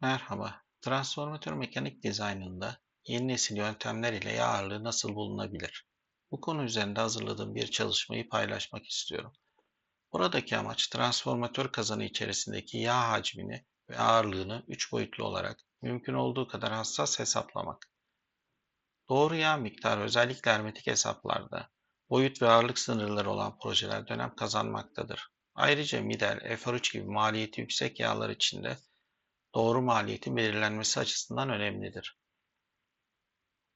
Merhaba. Transformatör mekanik dizaynında yeni nesil yöntemler ile yağ ağırlığı nasıl bulunabilir? Bu konu üzerinde hazırladığım bir çalışmayı paylaşmak istiyorum. Buradaki amaç transformatör kazanı içerisindeki yağ hacmini ve ağırlığını 3 boyutlu olarak mümkün olduğu kadar hassas hesaplamak. Doğru yağ miktarı özellikle hermetik hesaplarda boyut ve ağırlık sınırları olan projeler dönem kazanmaktadır. Ayrıca Midel, FR3 gibi maliyeti yüksek yağlar içinde doğru maliyetin belirlenmesi açısından önemlidir.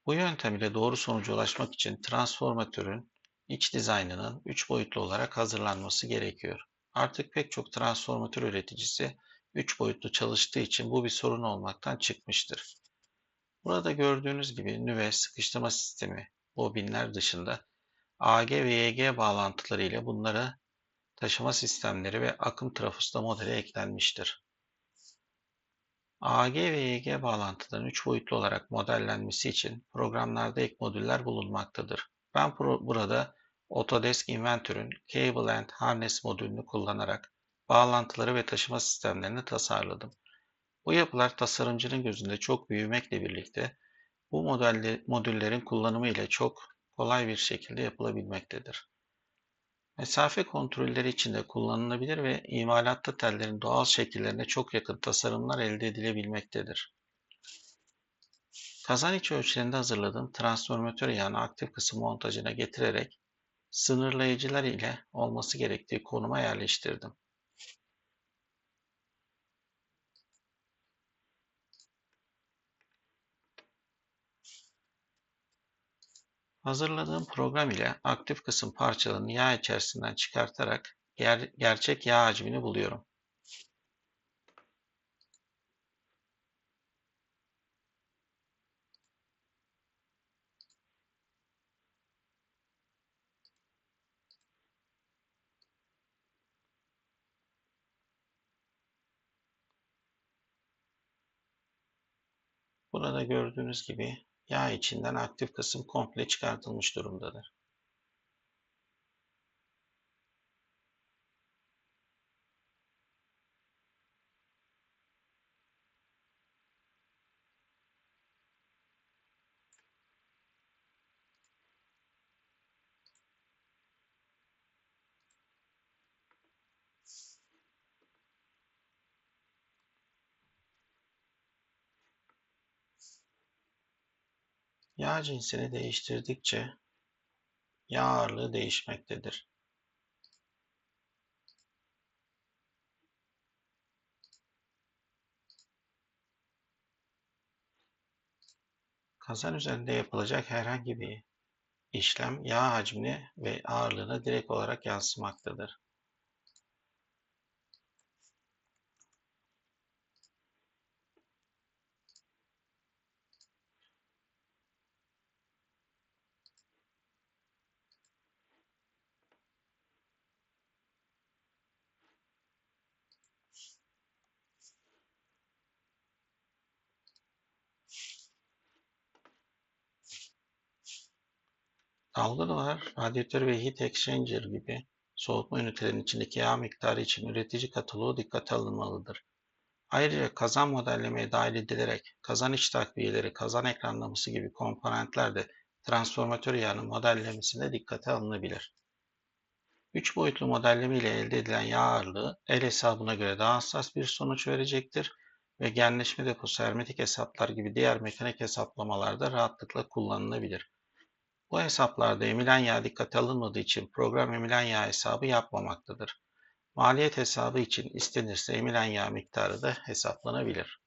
Bu yöntem ile doğru sonuca ulaşmak için transformatörün iç dizaynının 3 boyutlu olarak hazırlanması gerekiyor. Artık pek çok transformatör üreticisi 3 boyutlu çalıştığı için bu bir sorun olmaktan çıkmıştır. Burada gördüğünüz gibi nüve sıkıştırma sistemi bobinler dışında AG ve YG bağlantıları ile bunları taşıma sistemleri ve akım trafosu da modele eklenmiştir. AG ve YG bağlantıların 3 boyutlu olarak modellenmesi için programlarda ek modüller bulunmaktadır. Ben burada Autodesk Inventor'ın Cable and Harness modülünü kullanarak bağlantıları ve taşıma sistemlerini tasarladım. Bu yapılar tasarımcının gözünde çok büyümekle birlikte bu modüllerin kullanımı ile çok kolay bir şekilde yapılabilmektedir. Mesafe kontrolleri için de kullanılabilir ve imalatta tellerin doğal şekillerine çok yakın tasarımlar elde edilebilmektedir. Kazan içi ölçülerinde hazırladığım transformatör yağını aktif kısım montajına getirerek sınırlayıcılar ile olması gerektiği konuma yerleştirdim. Hazırladığım program ile aktif kısım parçalarını yağ içerisinden çıkartarak ger gerçek yağ hacmini buluyorum. Burada gördüğünüz gibi yağ içinden aktif kısım komple çıkartılmış durumdadır. Yağ cinsini değiştirdikçe yağ ağırlığı değişmektedir. Kazan üzerinde yapılacak herhangi bir işlem yağ hacmine ve ağırlığına direkt olarak yansımaktadır. Dalgalılar, radyatör ve heat exchanger gibi soğutma ünitelerinin içindeki yağ miktarı için üretici kataloğu dikkate alınmalıdır. Ayrıca kazan modellemeye dahil edilerek kazan iç takviyeleri, kazan ekranlaması gibi komponentler de transformatör yağının modellemesinde dikkate alınabilir. 3 boyutlu modelleme ile elde edilen yağ ağırlığı el hesabına göre daha hassas bir sonuç verecektir ve genleşme deposu hermetik hesaplar gibi diğer mekanik hesaplamalarda rahatlıkla kullanılabilir. Bu hesaplarda emilen yağ dikkate alınmadığı için program emilen yağ hesabı yapmamaktadır. Maliyet hesabı için istenirse emilen yağ miktarı da hesaplanabilir.